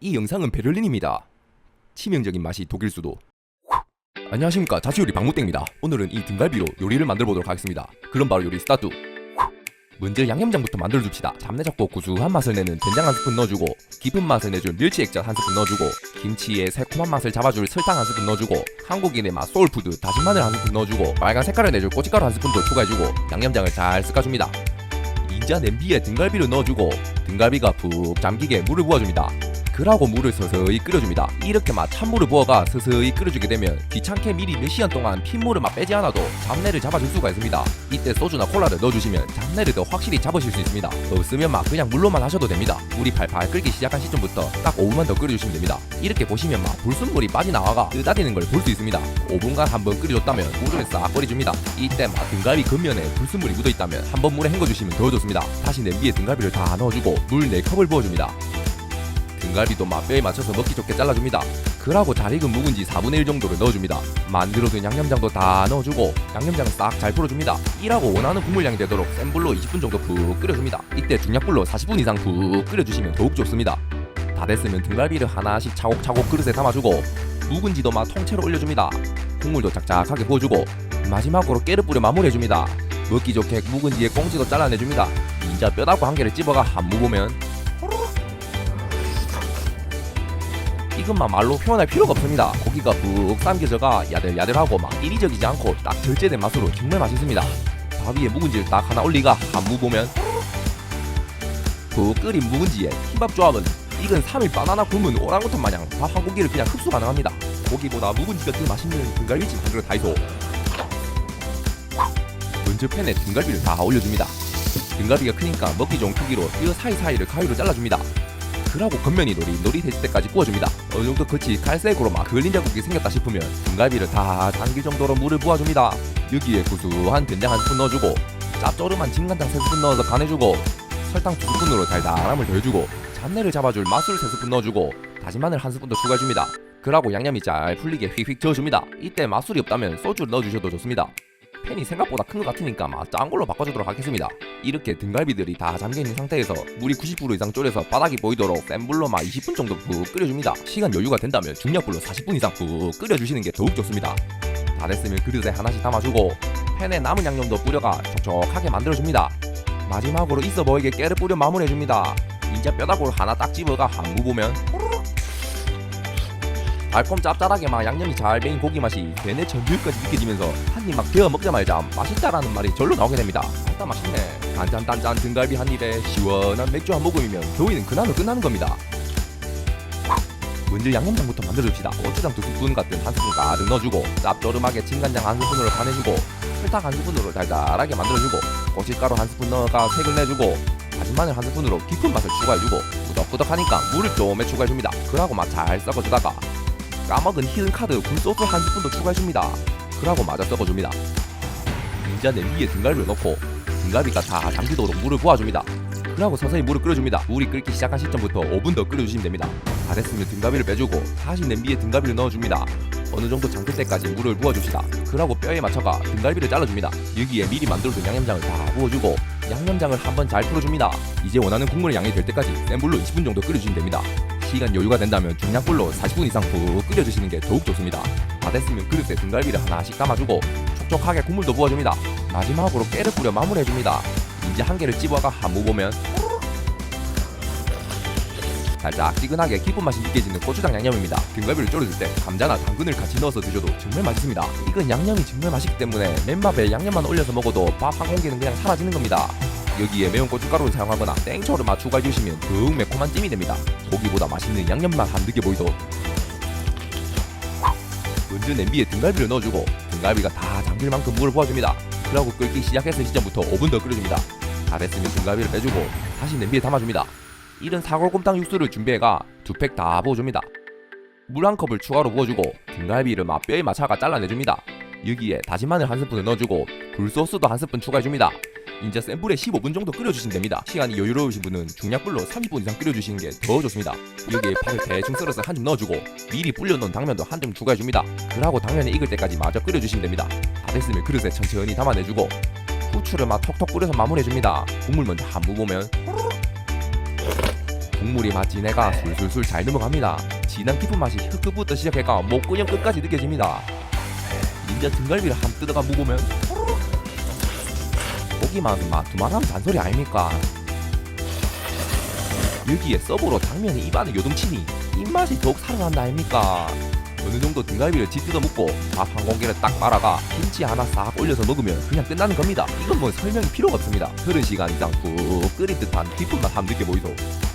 이 영상은 베를린입니다. 치명적인 맛이 독일 수도. 안녕하십니까 자취요리 박무땡입니다. 오늘은 이 등갈비로 요리를 만들어 보도록 하겠습니다. 그럼 바로 요리 스타트. 먼저 양념장부터 만들어 줍시다. 잡내 잡고 구수한 맛을 내는 된장 한 스푼 넣어주고 깊은 맛을 내줄 멸치 액젓 한 스푼 넣어주고 김치의 새콤한 맛을 잡아줄 설탕 한 스푼 넣어주고 한국인의 맛 소울푸드 다진 마늘 한 스푼 넣어주고 빨간 색깔을 내줄 고춧가루 한 스푼도 추가해주고 양념장을 잘 섞어줍니다. 인자 냄비에 등갈비를 넣어주고 등갈비가 푹 잠기게 물을 부어줍니다. 그러고 물을 서서히 끓여줍니다. 이렇게 막 찬물을 부어가 서서히 끓여주게 되면 귀찮게 미리 몇 시간 동안 핏물을 막 빼지 않아도 잡내를 잡아줄 수가 있습니다. 이때 소주나 콜라를 넣어주시면 잡내를 더 확실히 잡으실 수 있습니다. 없으면 막 그냥 물로만 하셔도 됩니다. 물이 팔팔 끓기 시작한 시점부터 딱 5분만 더 끓여주시면 됩니다. 이렇게 보시면 막 불순물이 빠져나와가 뜨다리는 걸 볼 수 있습니다. 5분간 한번 끓여줬다면 물을 싹 버려줍니다. 이때 막 등갈비 겉면에 불순물이 묻어있다면 한번 물에 헹궈주시면 더 좋습니다. 다시 냄비에 등갈비를 다 넣어주고 물 4컵을 부어줍니다. 등갈비도 맛뼈에 맞춰서 먹기 좋게 잘라줍니다. 그러고 잘 익은 묵은지 4분의 1 정도를 넣어줍니다. 만들어둔 양념장도 다 넣어주고 양념장을 싹 잘 풀어줍니다. 일하고 원하는 국물량이 되도록 센 불로 20분 정도 푹 끓여줍니다. 이때 중약불로 40분 이상 푹 끓여주시면 더욱 좋습니다. 다 됐으면 등갈비를 하나씩 차곡차곡 그릇에 담아주고 묵은지도 막 통째로 올려줍니다. 국물도 짝짝하게 부어주고 마지막으로 깨를 뿌려 마무리해줍니다. 먹기 좋게 묵은지에 꽁지도 잘라내줍니다. 인자 뼈다구 한 개를 찝어가 한 무 보면 이것만 말로 표현할 필요가 없습니다. 고기가 푹 삼겨져가 야들야들하고 막 이리저리지 않고 딱 절제된 맛으로 정말 맛있습니다. 밥 위에 묵은지를 딱 하나 올리가 한무 보면 푹 끓인 묵은지에 흰밥 조합은 익은 3일 바나나 굶은 오랑우탄 마냥 밥한 공기를 그냥 흡수 가능합니다. 고기보다 묵은지가 더 맛있는 등갈비찜 한 그릇 다이소. 먼저 팬에 등갈비를 다 올려줍니다. 등갈비가 크니까 먹기 좋은 크기로 뼈 사이사이를 가위로 잘라줍니다. 그러고 겉면이 노릿노릿 해질 때까지 구워줍니다. 어느 정도 끝이 갈색으로 막 그을린 자국이 생겼다 싶으면 등갈비를 다 당길 정도로 물을 부어줍니다. 여기에 구수한 된장 한 스푼 넣어주고 짭조름한 진간장 세 스푼 넣어서 간해주고 설탕 두 스푼으로 달달함을 더해주고 잡내를 잡아줄 맛술 세 스푼 넣어주고 다진 마늘 한 스푼 더 추가해줍니다. 그러고 양념이 잘 풀리게 휙휙 저어줍니다. 이때 맛술이 없다면 소주를 넣어주셔도 좋습니다. 팬이 생각보다 큰 것 같으니까 막짠 걸로 바꿔주도록 하겠습니다. 이렇게 등갈비들이 다 잠겨있는 상태에서 물이 90% 이상 졸여서 바닥이 보이도록 센 불로 막 20분 정도 푹 끓여줍니다. 시간 여유가 된다면 중약불로 40분 이상 푹 끓여주시는 게 더욱 좋습니다. 다 됐으면 그릇에 하나씩 담아주고 팬에 남은 양념도 뿌려가 촉촉하게 만들어줍니다. 마지막으로 있어 보이게 깨를 뿌려 마무리해줍니다. 인자 뼈다구를 하나 딱 집어가 한무 보면 달콤 짭짤하게 막 양념이 잘 배인 고기 맛이 내내 전주까지 느껴지면서 한 입 막 데워 먹자마자 맛있다라는 말이 절로 나오게 됩니다. 아따 맛있네. 단짠단짠 등갈비 한 입에 시원한 맥주 한 모금이면 더위는 그날로 끝나는 겁니다. 먼저 양념장부터 만들어줍시다. 고추장 두 스푼 같은 한 스푼 가득 넣어주고 짭조름하게 진간장 한 스푼으로 간해주고 설탕 한 스푼으로 달달하게 만들어주고 고춧가루 한 스푼 넣어가 색을 내주고 다진 마늘 한 스푼으로 깊은 맛을 추가해주고 꾸덕꾸덕하니까 물을 좀에 추가해줍니다. 그러고 맛 잘 섞어주다가 까먹은 히든 카드 굴소스 한 스푼도 추가해줍니다. 그러고 마저 섞어줍니다. 인자 냄비에 등갈비를 넣고 등갈비가 다 잠기도록 물을 부어줍니다. 그러고 서서히 물을 끓여줍니다. 물이 끓기 시작한 시점부터 5분 더 끓여주시면 됩니다. 다 됐으면 등갈비를 빼주고 다시 냄비에 등갈비를 넣어줍니다. 어느 정도 잠길 때까지 물을 부어줍시다. 그러고 뼈에 맞춰가 등갈비를 잘라줍니다. 여기에 미리 만들어둔 양념장을 다 부어주고 양념장을 한번 잘 풀어줍니다. 이제 원하는 국물의 양이 될 때까지 센 불로 20분 정도 끓여주시면 됩니다. 시간 여유가 된다면 중약불로 40분 이상 푹 끓여주시는 게 더욱 좋습니다. 다 됐으면 그릇에 등갈비를 하나씩 담아주고 촉촉하게 국물도 부어줍니다. 마지막으로 깨를 뿌려 마무리해줍니다. 이제 한 개를 찝어가 한무 보면 살짝 찌근하게 깊은 맛이 느껴지는 고추장 양념입니다. 등갈비를 졸여줄 때 감자나 당근을 같이 넣어서 드셔도 정말 맛있습니다. 이건 양념이 정말 맛있기 때문에 맨밥에 양념만 올려서 먹어도 밥 한 공기는 그냥 사라지는 겁니다. 여기에 매운 고춧가루를 사용하거나 땡초를 맞 추가해주시면 더욱 매콤한 찜이 됩니다. 고기보다 맛있는 양념만 한 느껴 보이도 먼저 냄비에 등갈비를 넣어주고 등갈비가 다 잠길 만큼 물을 부어줍니다. 그러고 끓기 시작했을 시점부터 5분 더 끓여줍니다. 다 됐으면 등갈비를 빼주고 다시 냄비에 담아줍니다. 이른 사골곰탕 육수를 준비해가 두 팩 다 부어줍니다. 물 한 컵을 추가로 부어주고 등갈비를 맛 뼈에 맞춰가 잘라내줍니다. 여기에 다진 마늘 한 스푼을 넣어주고 굴소스도 한 스푼 추가해줍니다. 이제 센 불에 15분 정도 끓여주시면 됩니다. 시간이 여유로우신 분은 중약불로 30분 이상 끓여주시는 게 더 좋습니다. 여기에 밥을 대충 썰어서 한줌 넣어주고 미리 불려놓은 당면도 한줌 추가해줍니다. 그러고 당면이 익을 때까지 마저 끓여주시면 됩니다. 다 됐으면 그릇에 천천히 담아내주고 후추를 막 톡톡 뿌려서 마무리해줍니다. 국물 먼저 한부 보면 국물이 맛 진해가 술술술 잘 넘어갑니다. 진한 깊은 맛이 혀끝부터 시작해가 목구녕 끝까지 느껴집니다. 이제 등갈비를 한 뜯어가 묵으면 막 두말하면 잔소리 아닙니까? 여기에 서브로 당면이 입안에 요동치니 입맛이 더욱 살아난다 아닙니까? 어느 정도 등갈비를 찢어 먹고 밥 한 공기를 딱 말아가 김치 하나 싹 올려서 먹으면 그냥 끝나는 겁니다. 이건 뭐 설명이 필요가 없습니다. 흐른 시간 이상 푹 끓인 듯한 깊은 맛 한번 느껴보이소.